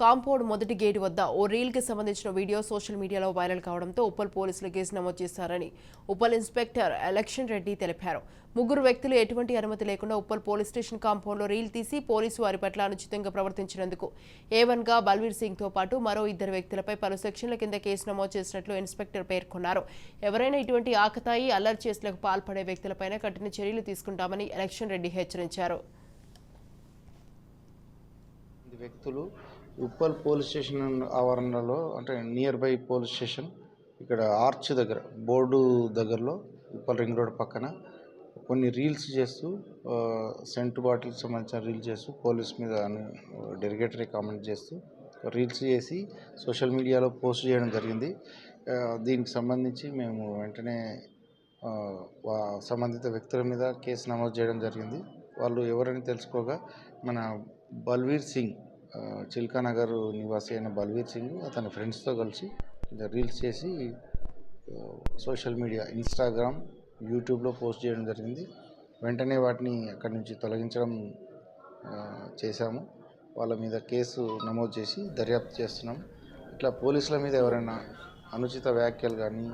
Compound మొదటి gate వద్ద ఓ రీల్కి సంబంధించిన వీడియో సోషల్ మీడియాలో వైరల్ కావడంతో ఉప్పల్ పోలీసులు కేసు నమోదు చేశారని ఉప్పల్ ఇన్స్పెక్టర్ ఎలక్షన్ రెడ్డి తెలిపారు. ముగ్గురు వ్యక్తులు ఎటువంటి అనుమతి లేకుండా ఉప్పల్ పోలీస్ స్టేషన్ కాంపౌండ్లో రీల్ తీసి పోలీసు వారి పట్ల అనుచితంగా ప్రవర్తించినందుకు ఏవన్గా బల్వీర్ సింగ్తో పాటు మరో ఇద్దరు వ్యక్తులపై పలు సెక్షన్ల కింద కేసు నమోదు చేసినట్లు ఇన్స్పెక్టర్ పేర్కొన్నారు. ఎవరైనా ఇటువంటి ఆకతాయి అల్లరి చేసులకు పాల్పడే వ్యక్తులపైన కఠిన చర్యలు తీసుకుంటామని ఎలక్షన్ రెడ్డి హెచ్చరించారు. వ్యక్తులు ఉప్పల్ పోలీస్ స్టేషన్ ఆవరణలో అంటే నియర్ బై పోలీస్ స్టేషన్ ఇక్కడ ఆర్చ్ దగ్గర బోర్డు దగ్గరలో ఉప్పల్ రింగ్ రోడ్ పక్కన కొన్ని రీల్స్ చేస్తూ సెంటు సెంట్ బాటిల్కి సంబంధించిన రీల్స్ చేస్తూ పోలీస్ మీద డెరిగేటరీ కామెంట్ చేస్తూ రీల్స్ చేసి సోషల్ మీడియాలో పోస్ట్ చేయడం జరిగింది. దీనికి సంబంధించి మేము వెంటనే వా- సంబంధిత వ్యక్తుల మీద కేసు నమోదు చేయడం జరిగింది. వాళ్ళు ఎవరని తెలుసుకోగా మన బల్వీర్ సింగ్ చిల్కానగర్ చిల్కా నగర్ నివాసి అయిన బల్వీర్ సింగ్ అతని ఫ్రెండ్స్తో కలిసి రీల్స్ చేసి సోషల్ మీడియా ఇన్స్టాగ్రామ్ యూట్యూబ్లో పోస్ట్ చేయడం జరిగింది. వెంటనే వాటిని అక్కడి నుంచి తొలగించడం చేశాము. వాళ్ళ మీద కేసు నమోదు చేసి దర్యాప్తు చేస్తున్నాం. ఇట్లా పోలీసుల మీద ఎవరైనా అనుచిత వ్యాఖ్యలు కానీ